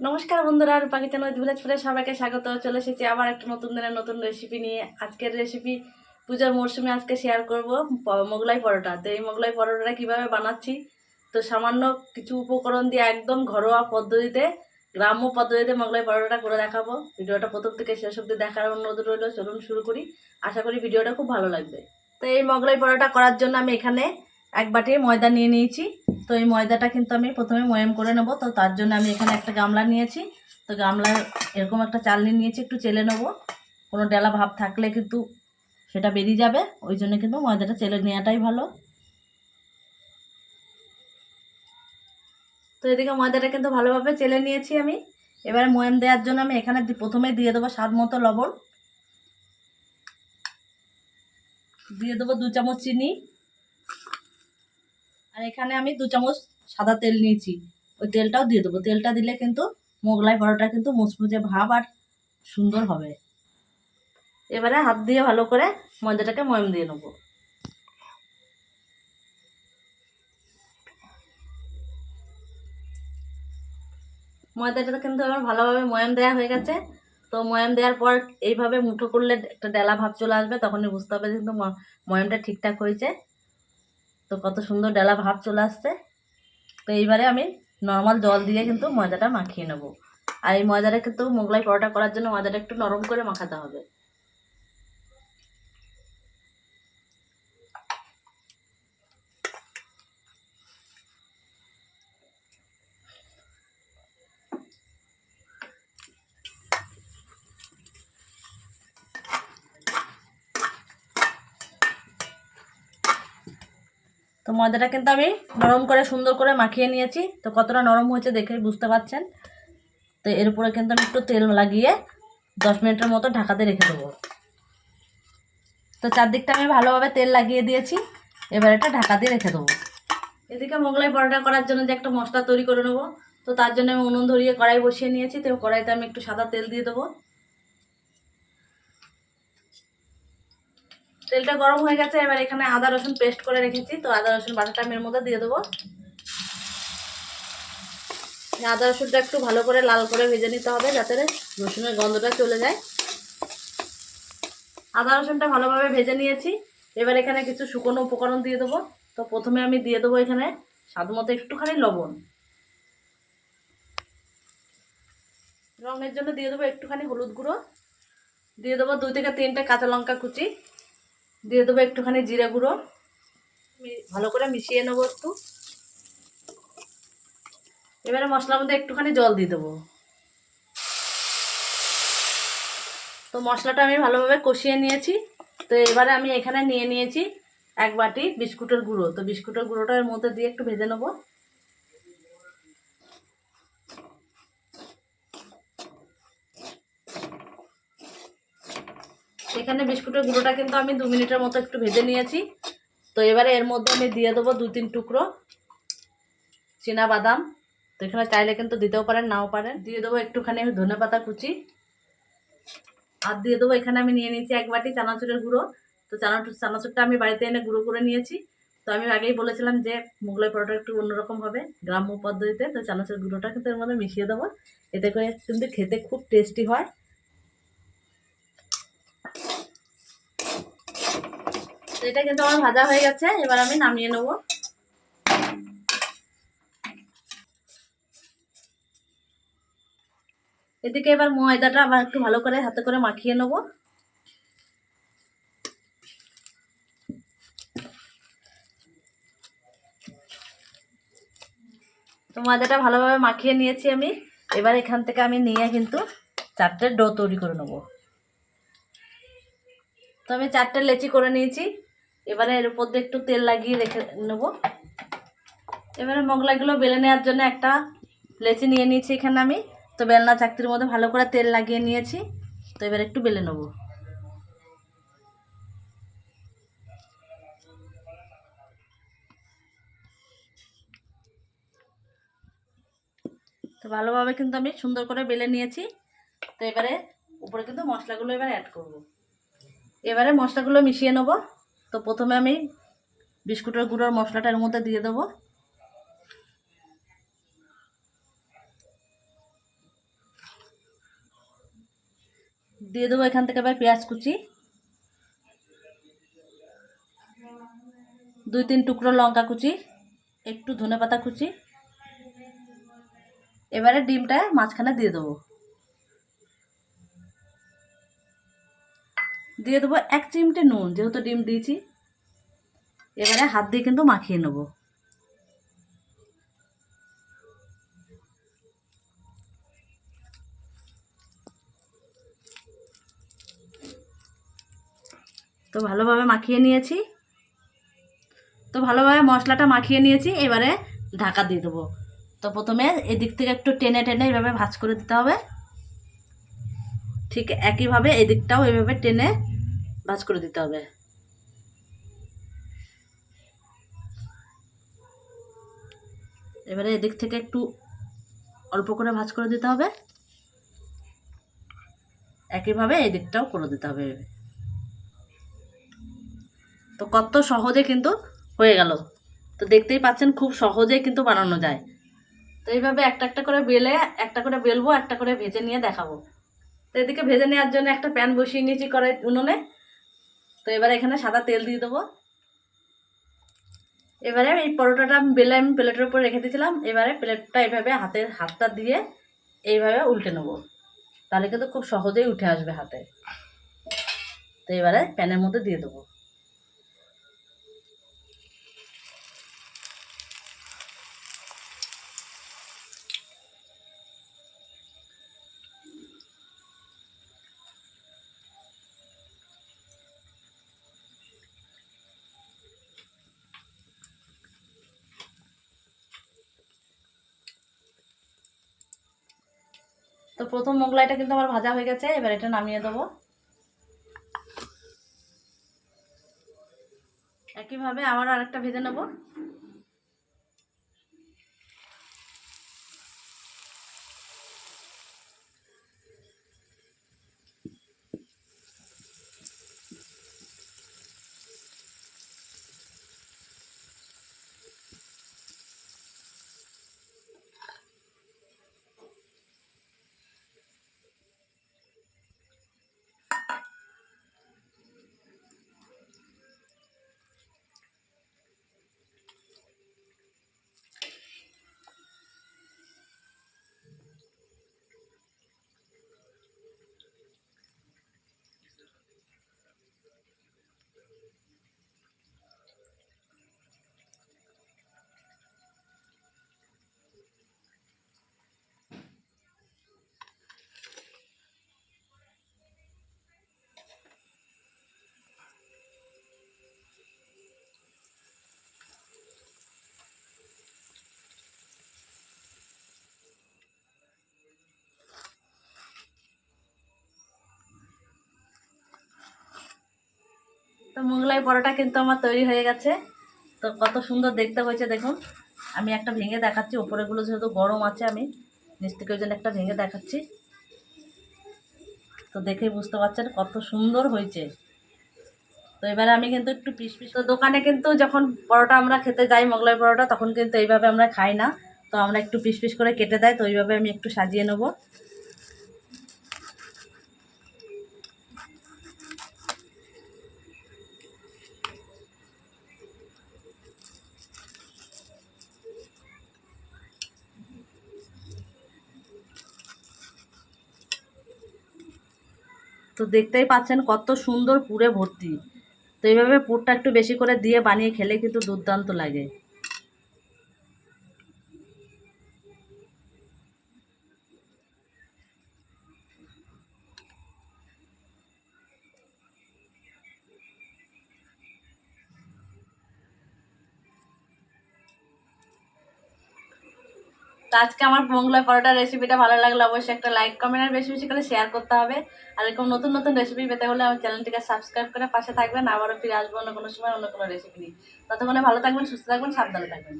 নমস্কার বন্ধুরা রূপাকি channel village fresh সবাইকে স্বাগত। চলে এসেছি আবার একটা নতুন দিনের নতুন রেসিপি নিয়ে। আজকের রেসিপি পূজার মরশুমে আজকে শেয়ার করব মোগলাই পরোটা। তো এই মোগলাই পরোটাটা কীভাবে বানাচ্ছি? তো সামান্য কিছু উপকরণ দিয়ে একদম ঘরোয়া পদ্ধতিতে, গ্রাম্য পদ্ধতিতে মোগলাই পরোটাটা করে দেখাবো। ভিডিওটা প্রথম থেকে শেষ অবধি দেখার অনুরোধ রইল, চলুন শুরু করি। আশা করি ভিডিওটা খুব ভালো লাগবে। তো এই মোগলাই পরোটা করার জন্য আমি এখানে এক বাটি ময়দা নিয়ে নিয়েছি। তো এই ময়দাটা কিন্তু আমি প্রথমে ময়াম করে নেব। তো তার জন্য আমি এখানে একটা গামলা নিয়েছি। তো গামলার এরকম একটা চালনি নিয়েছি, একটু চেলে নেব। কোনো ডেলা ভাব থাকলে কিন্তু সেটা বেরিয়ে যাবে। ওই জন্য কিন্তু ময়দাটা চেলে নেওয়াটাই ভালো। তো এদিকে ময়দাটা কিন্তু ভালোভাবে চেলে নিয়েছি আমি। এবারে ময়াম দেওয়ার জন্য আমি এখানে প্রথমে দিয়ে দেবো স্বাদ মতো লবণ। দিয়ে দেবো দু চামচ চিনি। আর এখানে আমি দু চামচ সাদা তেল নিয়েছি। ওই তেলটাও দিয়ে দেবো। তেলটা দিলে কিন্তু মোগলাই পরোটা কিন্তু মুচমুচে ভাব আর সুন্দর হবে। এবারে হাত দিয়ে ভালো করে ময়দাটাকে ময়ম দিয়ে নেব। ময়দাটা কিন্তু আমার ভালোভাবে ময়াম দেওয়া হয়ে গেছে। তো ময়াম দেওয়ার পর এইভাবে মুঠো করলে একটা ডেলা ভাব চলে আসবে, তখনই বুঝতে হবে কিন্তু ময়ামটা ঠিকঠাক হয়েছে। তো কত সুন্দর ডালা ভাব চলে আসছে। তো এইবারে আমি নর্মাল জল দিয়ে কিন্তু ময়দাটা মাখিয়ে নেব। আর এই ময়দাটা কিন্তু মোগলাই পরোটা করার জন্য ময়দাটা একটু নরম করে মাখাতে হবে। তো ময়দাটা কিন্তু আমি নরম করে, সুন্দর করে মাখিয়ে নিয়েছি। তো কতটা নরম হয়েছে দেখেই বুঝতে পারছেন? তো এর উপরে কিন্তু আমি একটু তেল লাগিয়ে দশ মিনিটের মতো ঢাকাতে রেখে দেবো। তো চারদিকটা আমি ভালোভাবে তেল লাগিয়ে দিয়েছি। এবার এটা ঢাকা দিয়ে রেখে দেবো। এদিকে মোগলাই পরোটা করার জন্য যে একটা মশলা তৈরি করে নেব। তো তার জন্য আমি উনুন ধরিয়ে কড়াই বসিয়ে নিয়েছি। তো কড়াইতে আমি একটু সাদা তেল দিয়ে দেবো। তেলটা গরম হয়ে গেছে, এবার এখানে আদা রসুন পেস্ট করে রেখেছি। তো আদা রসুন বাটাটা আমি এর মধ্যে দিয়ে দেবো। আদা রসুনটা একটু ভালো করে লাল করে ভেজে নিতে হবে যাতে রসুনের গন্ধটা চলে যায়। আদা রসুনটা ভালোভাবে ভেজে নিয়েছি। এবার এখানে কিছু শুকনো উপকরণ দিয়ে দেবো। তো প্রথমে আমি দিয়ে দেবো এখানে স্বাদ মতো একটুখানি লবণ। রঙের জন্য দিয়ে দেবো একটুখানি হলুদ গুঁড়ো। দিয়ে দেবো দুই থেকে তিনটে কাঁচা লঙ্কা কুচি। দিয়ে দেবো একটুখানি জিরে গুঁড়ো। ভালো করে মিশিয়ে নেব একটু। এবারে মশলার মধ্যে একটুখানি জল দিয়ে দেবো। তো মশলাটা আমি ভালোভাবে কষিয়ে নিয়েছি। তো এবারে আমি এখানে নিয়ে নিয়েছি এক বাটি বিস্কুটের গুঁড়ো। তো বিস্কুটের গুঁড়োটা এর মধ্যে দিয়ে একটু ভেজে নেব। এখানে বিস্কুটের গুঁড়োটা কিন্তু আমি দু মিনিটের মতো একটু ভেজে নিয়েছি। তো এবারে এর মধ্যে আমি দিয়ে দেবো দু তিন টুকরো চীনা বাদাম তো এখানে চাইলে কিন্তু দিতেও পারেন, নাও পারেন। দিয়ে দেবো একটুখানি ধনে পাতা কুচি। আর দিয়ে দেবো এখানে আমি নিয়ে নিয়েছি এক বাটি চানাচুরের গুঁড়ো। তো চানাচুর চানাচুরটা আমি বাড়িতে এনে গুঁড়ো করে নিয়েছি। তো আমি আগেই বলেছিলাম যে মোগলাই পরোটা একটু অন্যরকম হবে গ্রাম্য পদ্ধতিতে। তো চানাচুর গুঁড়োটা কিন্তু এর মধ্যে মিশিয়ে দেবো। এতে করে কিন্তু খেতে খুব টেস্টি হয়। এটা কিন্তু আমার ভাজা হয়ে গেছে, এবার আমি নামিয়ে নেব। এদিকে এবার ময়দাটা আবার একটু ভালো করে হাতে করে মাখিয়ে নেব। তো ময়দাটা ভালোভাবে মাখিয়ে নিয়েছি আমি। এবার এখান থেকে আমি নিয়ে কিন্তু চারটে ডো তৈরি করে নেব। তো আমি চারটে লেচি করে নিয়েছি। এবারে এর উপর দিয়ে একটু তেল লাগিয়ে রেখে নেব। এবারে মোগলাইগুলো বেলে নেওয়ার জন্য একটা লেচি নিয়ে নিয়েছি এখানে আমি। তো বেলনা চাকতির মধ্যে ভালো করে তেল লাগিয়ে নিয়েছি। তো এবার একটু বেলে নেব। তো ভালোভাবে কিন্তু আমি সুন্দর করে বেলে নিয়েছি। তো এবারে উপরে কিন্তু মশলাগুলো এবার অ্যাড করব। এবারে মশলাগুলো মিশিয়ে নেব। তো প্রথমে আমি বিস্কুটের গুঁড়োর মশলাটা এর মধ্যে দিয়ে দেবো। দিয়ে দেবো এখান থেকে আবার পেঁয়াজ কুচি। দুই তিন টুকরো লঙ্কা কুচি, একটু ধনে পাতা কুচি। এবারে ডিমটা মাঝখানে দিয়ে দেবো। দিয়ে দেবো এক চিমটে নুন, যেহেতু ডিম দিয়েছি। এবারে হাত দিয়ে কিন্তু মাখিয়ে নেব। তো ভালোভাবে মাখিয়ে নিয়েছি। তো ভালোভাবে মশলাটা মাখিয়ে নিয়েছি, এবারে ঢাকা দিয়ে দেবো। তো প্রথমে এদিক থেকে একটু টেনে টেনে এভাবে ভাজ করে দিতে হবে। ঠিক একইভাবে এদিকটাও এভাবে টেনে ভাজ করে দিতে হবে। এবারে এদিক থেকে একটু অল্প করে ভাজ করে দিতে হবে। একইভাবে এই দিকটাও করে দিতে হবে। তো কত সহজে কিন্তু হয়ে গেল। তো দেখতেই পাচ্ছেন খুব সহজেই কিন্তু বানানো যায়। তো এইভাবে একটা একটা করে বেলে, একটা করে বেলবো, একটা করে ভেজে নিয়ে দেখাবো। তো এদিকে ভেজে নেওয়ার জন্য একটা প্যান বসিয়ে নিয়েছি করে উনুনে। তো এবার এখানে সাদা তেল দিয়ে দেবো। এবারে এই পরোটাটা বেলে আমি প্লেটের উপর রেখে দিয়েছিলাম। এবারে প্লেটটা এইভাবে হাতে হাতটা দিয়ে এইভাবে উল্টে নেব। তাহলে কিন্তু খুব সহজেই উঠে আসবে হাতে। তো এবারে প্যানের মধ্যে দিয়ে দেবো। তো প্রথম মোগলাইটা কিন্তু আমার ভাজা হয়ে গেছে, এবার এটা নামিয়ে দেবো। একইভাবে আবার আরেকটা ভেজে নেব। মোগলাই পরোটা কিন্তু আমার তৈরি হয়ে গেছে। তো কত সুন্দর দেখতে হয়েছে দেখুন। আমি একটা ভেঙে দেখাচ্ছি, ওপরেগুলো যেহেতু গরম আছে, আমি নিচ থেকে ওই জন্য একটা ভেঙে দেখাচ্ছি। তো দেখেই বুঝতে পারছেন কত সুন্দর হয়েছে। তো এবারে আমি কিন্তু একটু পিস পিস তো দোকানে কিন্তু যখন পরোটা আমরা খেতে যাই, মোগলাই পরোটা, তখন কিন্তু এইভাবে আমরা খাই না। তো আমরা একটু পিস পিস করে কেটে দেয়, তো ওইভাবে আমি একটু সাজিয়ে নেব। দেখতেই পাচ্ছেন কত সুন্দর পুরে ভর্তি। তো এইভাবে পুরটা একটু বেশি করে দিয়ে বানিয়ে খেলে কিন্তু দুর্দান্ত লাগে। তো আজকে আমার মোগলাই পরোটার রেসিপিটা ভালো লাগলে অবশ্যই একটা লাইক কমেন্ট আর বেশি বেশি করে শেয়ার করতে হবে। আর এরকম নতুন নতুন রেসিপি পেতে হলে আমার চ্যানেলটিকে সাবস্ক্রাইব করে পাশে থাকবেন। আবারও ফিরে আসব অন্য কোনো সময় অন্য কোনো রেসিপি নিয়ে। ততক্ষণে ভালো থাকবেন, সুস্থ থাকবেন, সাবধানে থাকবেন।